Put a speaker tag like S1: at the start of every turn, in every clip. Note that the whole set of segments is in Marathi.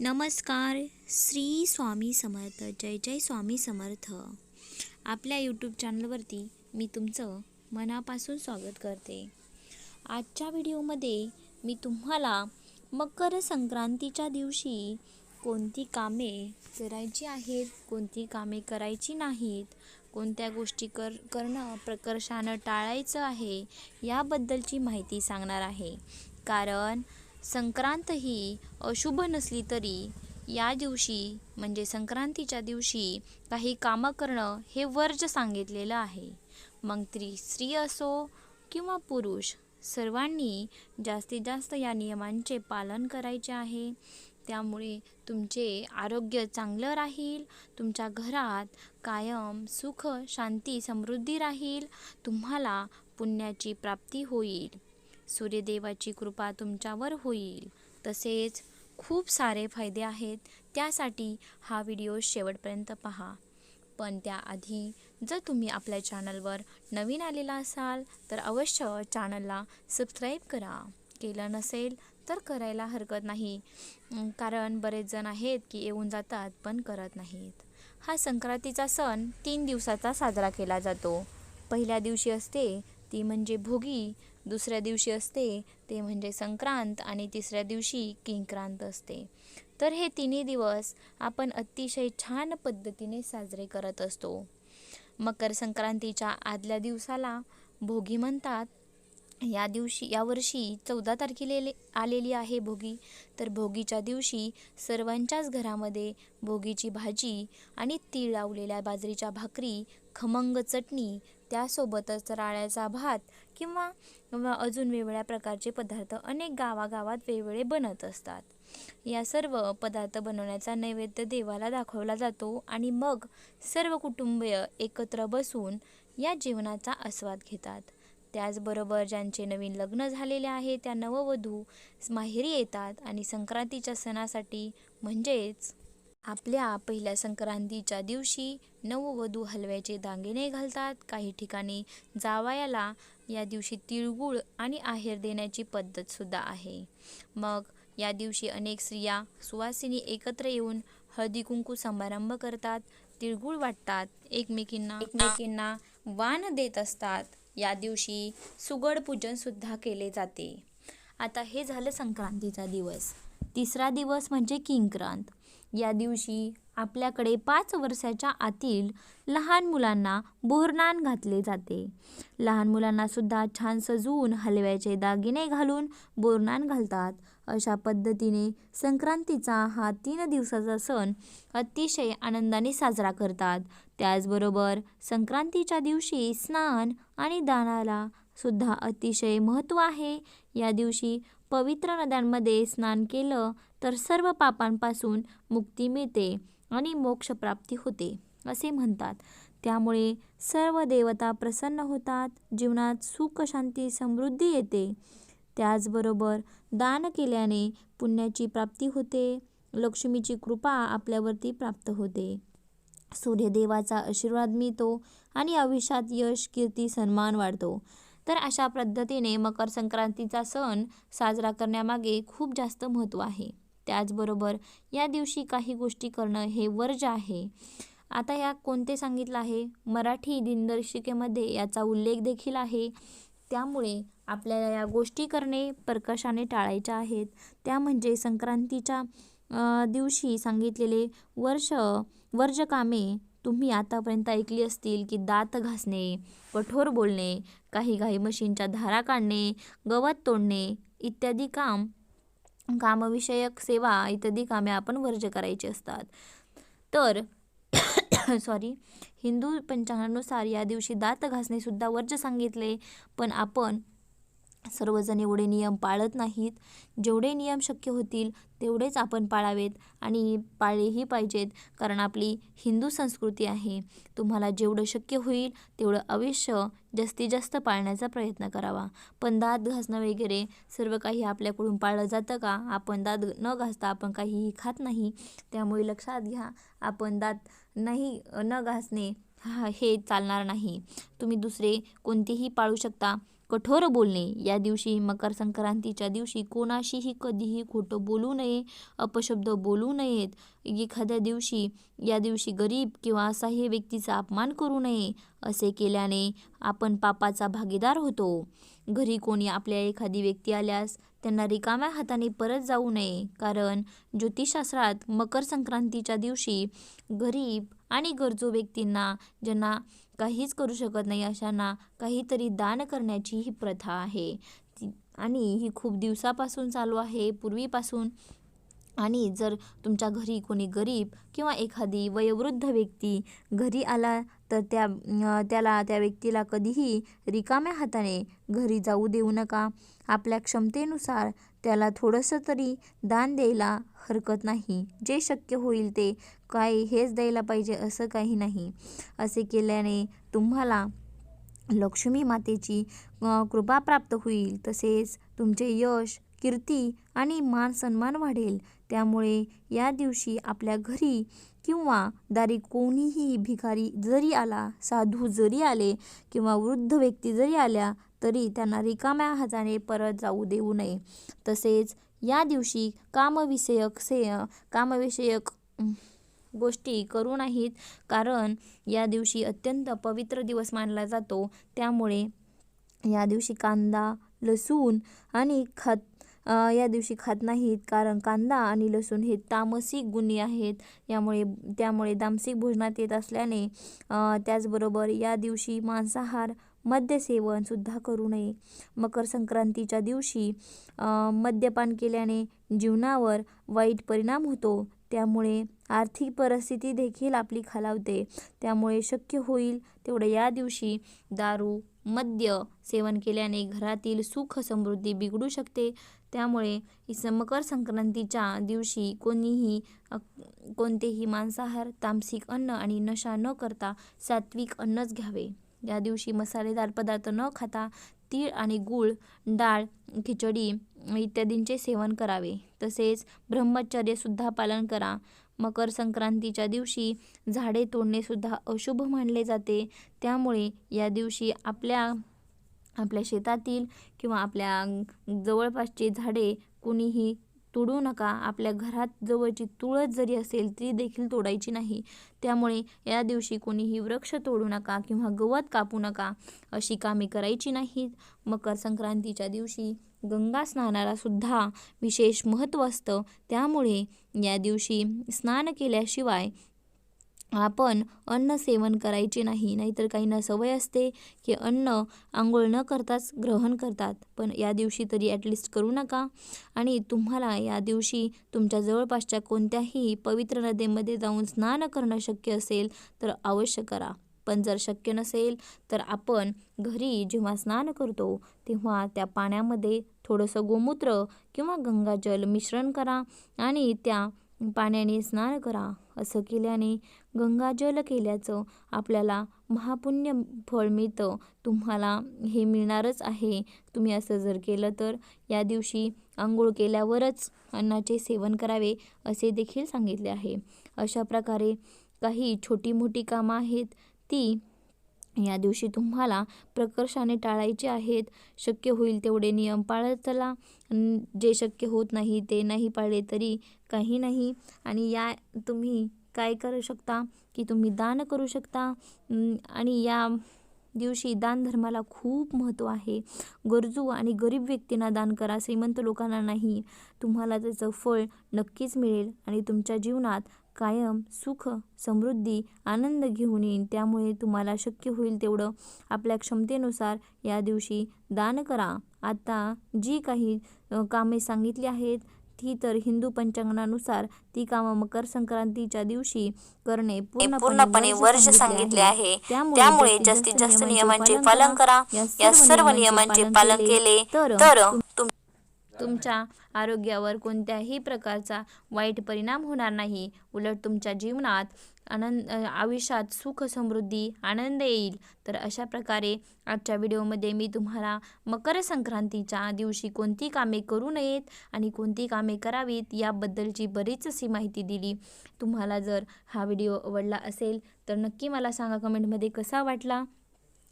S1: नमस्कार श्री स्वामी समर्थ जय जय स्वामी समर्थ. आपल्या यूट्यूब चॅनलवरती मी तुमचं मनापासून स्वागत करते. आजच्या व्हिडिओमध्ये मी तुम्हाला मकर संक्रांतीच्या दिवशी कोणती कामे करायची आहेत कोणती कामे करायची नाहीत कोणत्या गोष्टी कर करणं प्रकर्षानं टाळायचं आहे याबद्दलची माहिती सांगणार आहे. कारण संक्रांत ही अशुभ नसली तरी या दिवशी म्हणजे संक्रांतीच्या दिवशी काही कामं करणं हे वर्ज सांगितलेलं आहे. मग ती स्त्री असो किंवा पुरुष सर्वांनी जास्तीत जास्त या नियमांचे पालन करायचे आहे. त्यामुळे तुमचे आरोग्य चांगलं राहील तुमच्या घरात कायम सुख शांती समृद्धी राहील तुम्हाला पुण्याची प्राप्ती होईल. सूर्यदेवाची कृपा तुमच्यावर होईल. तसेच खूप सारे फायदे आहेत. त्यासाठी हा व्हिडिओ शेवटपर्यंत पहा. पण त्याआधी जर तुम्ही आपल्या चॅनलवर नवीन आलेला असाल तर अवश्य चॅनलला सबस्क्राईब करा. केलं नसेल तर करायला हरकत नाही. कारण बरेच जण आहेत की येऊन जातात पण करत नाहीत. हा संक्रांतीचा सण तीन दिवसाचा साजरा केला जातो. पहिल्या दिवशी असते ती म्हणजे भोगी. दुसऱ्या दिवशी असते ते म्हणजे संक्रांत आणि तिसऱ्या दिवशी किंक्रांत असते. तर हे तिन्ही दिवस आपण अतिशय छान पद्धतीने साजरे करत असतो. मकर संक्रांतीच्या आदल्या दिवसाला भोगी म्हणतात या दिवशी यावर्षी चौदा तारखेला आलेली आहे भोगी. तर भोगीच्या दिवशी सर्वांच्याच घरामध्ये भोगीची भाजी आणि तीळ लावलेल्या बाजरीच्या भाकरी खमंग चटणी त्यासोबतच राळ्याचा भात किंवा किंवा अजून वेगवेगळ्या प्रकारचे पदार्थ अनेक गावागावात वेगवेगळे बनत असतात. या सर्व पदार्थ बनवण्याचा नैवेद्य देवाला दाखवला जातो आणि मग सर्व कुटुंबीय एकत्र बसून या जेवणाचा आस्वाद घेतात. त्याचबरोबर ज्यांचे नवीन लग्न झालेले आहे त्या नववधू माहेरी येतात आणि संक्रांतीच्या सणासाठी म्हणजेच आपल्या पहिल्या संक्रांतीच्या दिवशी नववधू हलव्याचे दागिने घालतात. काही ठिकाणी जावयाला या दिवशी तिळगुळ आणि आहेर देण्याची पद्धतसुद्धा आहे. मग या दिवशी अनेक स्त्रिया सुवासिनी एकत्र येऊन हळदी कुंकू समारंभ करतात तिळगुळ वाटतात एकमेकींना एकमेकींना वाण देत असतात. या दिवशी सुगड पूजनसुद्धा केले जाते. आता हे झालं संक्रांतीचा दिवस. तिसरा दिवस म्हणजे किंक्रांत. या दिवशी आपल्याकडे पाच वर्षाच्या आतील लहान मुलांना बोरनान घातले जाते. लहान मुलांनासुद्धा छान सजवून हलव्याचे दागिने घालून बोरनान घालतात. अशा पद्धतीने संक्रांतीचा हा तीन दिवसाचा सण अतिशय आनंदाने साजरा करतात. त्याचबरोबर संक्रांतीच्या दिवशी स्नान आणि दानाला सुद्धा अतिशय महत्त्व आहे. या दिवशी पवित्र नद्यांमध्ये स्नान केलं तर सर्व पापांपासून मुक्ती मिळते आणि मोक्षप्राप्ती होते असे म्हणतात. त्यामुळे सर्व देवता प्रसन्न होतात जीवनात सुख शांती समृद्धी येते. त्याचबरोबर दान केल्याने पुण्याची प्राप्ती होते लक्ष्मीची कृपा आपल्यावरती प्राप्त होते. सूर्यदेवाचा आशीर्वाद मिळतो आणि आयुष्यात यश कीर्ती सन्मान वाढतो. तर अशा पद्धतीने मकर संक्रांतीचा सण साजरा करण्यामागे खूप जास्त महत्त्व आहे. त्याचबरोबर या दिवशी काही गोष्टी करणं हे वर्ज आहे. आता या कोणते सांगितलं आहे? मराठी दिनदर्शिकेमध्ये याचा उल्लेख देखील आहे. त्यामुळे आपल्याला या गोष्टी करणे प्रकर्षाने टाळायच्या आहेत. त्या म्हणजे संक्रांतीच्या दिवशी सांगितलेले वर्ष वर्ज कामे तुम्ही आतापर्यंत ऐकली असतील की दात घासणे कठोर बोलणे काही घाई मशीनच्या धारा काढणे गवत तोडणे इत्यादी काम कामविषयक सेवा इत्यादी कामे आपण वर्ज करायची असतात. तर सॉरी हिंदू पंचांगानुसार या दिवशी दात घासणे सुद्धा वर्ज सांगितले. पण आपण सर्वजण एवढे नियम पाळत नाहीत. जेवढे नियम शक्य होतील तेवढेच आपण पाळावेत आणि पाळलेही पाहिजेत कारण आपली हिंदू संस्कृती आहे. तुम्हाला जेवढं शक्य होईल तेवढं अवश्य जास्तीत जास्त पाळण्याचा प्रयत्न करावा. पण दात घासणं वगैरे सर्व काही आपल्याकडून पाळलं जातं का? आपण दात न घासता आपण काहीही खात नाही. त्यामुळे लक्षात घ्या आपण दात नाही न घासणे हा हे चालणार नाही. तुम्ही दुसरे कोणतेही पाळू शकता. कठोर बोलणे. या दिवशी मकर संक्रांतीच्या दिवशी कोणाशीही कधीही खोटं बोलू नये अपशब्द बोलू नयेत. एखाद्या दिवशी या दिवशी गरीब किंवा असहाय्य व्यक्तीचा अपमान करू नये असे केल्याने आपण पापाचा भागीदार होतो. घरी कोणी आपल्या एखादी व्यक्ती आल्यास त्यांना रिकाम्या हाताने परत जाऊ नये कारण ज्योतिषशास्त्रात मकर संक्रांतीच्या दिवशी गरीब आणि गरजू व्यक्तींना ज्यांना काहीच करू शकत नाही अशांना काहीतरी दान करण्याची ही प्रथा आहे. ती आणि ही खूप दिवसापासून चालू आहे पूर्वीपासून. आणि जर तुमच्या घरी कोणी गरीब किंवा एखादी वयोवृद्ध व्यक्ती घरी आला तर त्या त्याला त्या व्यक्तीला कधीही रिकाम्या हाताने घरी जाऊ देऊ नका. आपल्या क्षमतेनुसार त्याला थोडंसं तरी दान द्यायला हरकत नाही. जे शक्य होईल ते काय हेच द्यायला पाहिजे असं काही नाही. असे केल्याने तुम्हाला लक्ष्मी मातेची कृपा प्राप्त होईल. तसेच तुमचे यश कीर्ती आणि मान सन्मान वाढेल. त्यामुळे या दिवशी आपल्या घरी किंवा दारी कोणीही भिकारी जरी आला साधू जरी आले किंवा वृद्ध व्यक्ती जरी आल्या तरी त्यांना रिकाम्या हाताने परत जाऊ देऊ नये. तसेच या दिवशी कामविषयक सेय कामविषयक गोष्टी करू नाहीत कारण या दिवशी अत्यंत पवित्र दिवस मानला जातो. त्यामुळे या दिवशी कांदा लसूण आणि खात या दिवशी खात नाहीत कारण कांदा आणि लसूण हे तामसिक गुणी आहेत. यामुळे त्यामुळे तामसिक भोजनात येत असल्याने त्याचबरोबर या दिवशी मांसाहार मद्यसेवनसुद्धा करू नये. मकर संक्रांतीच्या दिवशी मद्यपान केल्याने जीवनावर वाईट परिणाम होतो. त्यामुळे आर्थिक परिस्थिती देखील आपली खालावते. त्यामुळे शक्य होईल तेवढं या दिवशी दारू मद्य सेवन केल्याने घरातील सुख समृद्धी बिघडू शकते. त्यामुळे मकर संक्रांतीच्या दिवशी कोणीही कोणतेही मांसाहार तामसिक अन्न आणि नशा न करता सात्विक अन्नच घ्यावे. या दिवशी मसालेदार पदार्थ न खाता तीळ आणि गूळ डाळ खिचडी इत्यादींचे सेवन करावे. तसेच ब्रह्मचर्यसुद्धा पालन करा. मकर संक्रांतीच्या दिवशी झाडे तोडणेसुद्धा अशुभ मानले जाते. त्यामुळे या दिवशी आपल्या आपल्या शेतातील किंवा आपल्या जवळपासची झाडे कुणीही तोडू नका. आपल्या घरात जवळची तुळस जरी असेल ती देखील तोडायची नाही. त्यामुळे या दिवशी कोणीही वृक्ष तोडू नका किंवा गवत कापू नका अशी कामे करायची नाहीत. मकर संक्रांतीच्या दिवशी गंगा स्नानाला सुद्धा विशेष महत्त्व असतं. त्यामुळे या दिवशी स्नान केल्याशिवाय आपण अन्न सेवन करायचे नाही. नाहीतर काहींना सवय असते की अन्न आंघोळ न करताच ग्रहण करतात. पण या दिवशी तरी ॲटलिस्ट करू नका. आणि तुम्हाला या दिवशी तुमच्या जवळपासच्या कोणत्याही पवित्र नदीमध्ये जाऊन स्नान करणं शक्य असेल तर अवश्य करा. पण जर शक्य नसेल तर आपण घरी जेव्हा स्नान करतो तेव्हा त्या पाण्यामध्ये थोडंसं गोमूत्र किंवा गंगाजल मिश्रण करा आणि त्या पाण्याने स्नान करा. असं केल्याने गंगाजल केल्याचं आपल्याला महापुण्य फळ मिळतं. तुम्हाला हे मिळणारच आहे. तुम्ही असं जर केलं तर या दिवशी आंघोळ केल्यावरच अन्नाचे सेवन करावे असे देखील सांगितले आहे. अशा प्रकारे काही छोटी मोठी कामं आहेत ती या दिवशी तुम्हाला प्रकर्षाने टाळायचे आहेत. शक्य होईल तेवढे नियम पाळत चला. जे शक्य होत नाही ते नाही पाळले तरी काही नाही. आणि या तुम्ही काय करू शकता? की तुम्ही दान करू शकता. आणि या दिवशी दानधर्माला खूप महत्त्व आहे. गरजू आणि गरीब व्यक्तींना दान करा. श्रीमंत लोकांना नाही. तुम्हाला त्याचं फळ नक्कीच मिळेल. आणि तुमच्या जीवनात कायम सुख समृद्धी आनंद घेऊन येईन. त्यामुळे तुम्हाला शक्य होईल तेवढं आपल्या क्षमतेनुसार या दिवशी दान करा. आता जी काही कामे सांगितली आहेत ती तर हिंदू पंचांगानुसार ती कामं मकर संक्रांतीच्या दिवशी करणे.
S2: पूर्णपणे वर्ज सांगितले आहे. त्यामुळे जास्तीत जास्त नियमांचे पालन करा. या सर्व नियमांचे पालन केले तर
S1: तुमच्या आरोग्यावर कोणत्याही प्रकारचा वाईट परिणाम होणार नाही. उलट तुमच्या जीवनात आनंद आयुष्यात सुख समृद्धी आनंद येईल. तर अशा प्रकारे आजच्या व्हिडिओमध्ये मी तुम्हाला मकर संक्रांतीच्या दिवशी कोणती कामे करू नयेत आणि कोणती कामे करावीत याबद्दलची बरीच अशी माहिती दिली. तुम्हाला जर हा व्हिडिओ आवडला असेल तर नक्की मला सांगा कमेंटमध्ये कसा वाटला?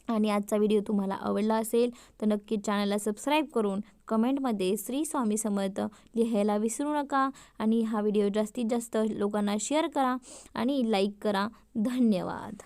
S1: आणि आजचा व्हिडिओ तुम्हाला आवडला असेल तर नक्की चॅनलला सबस्क्राईब करून कमेंटमध्ये श्री स्वामी समर्थ लिहायला विसरू नका. आणि हा व्हिडिओ जास्तीत जास्त लोकांना शेअर करा आणि लाईक करा. धन्यवाद.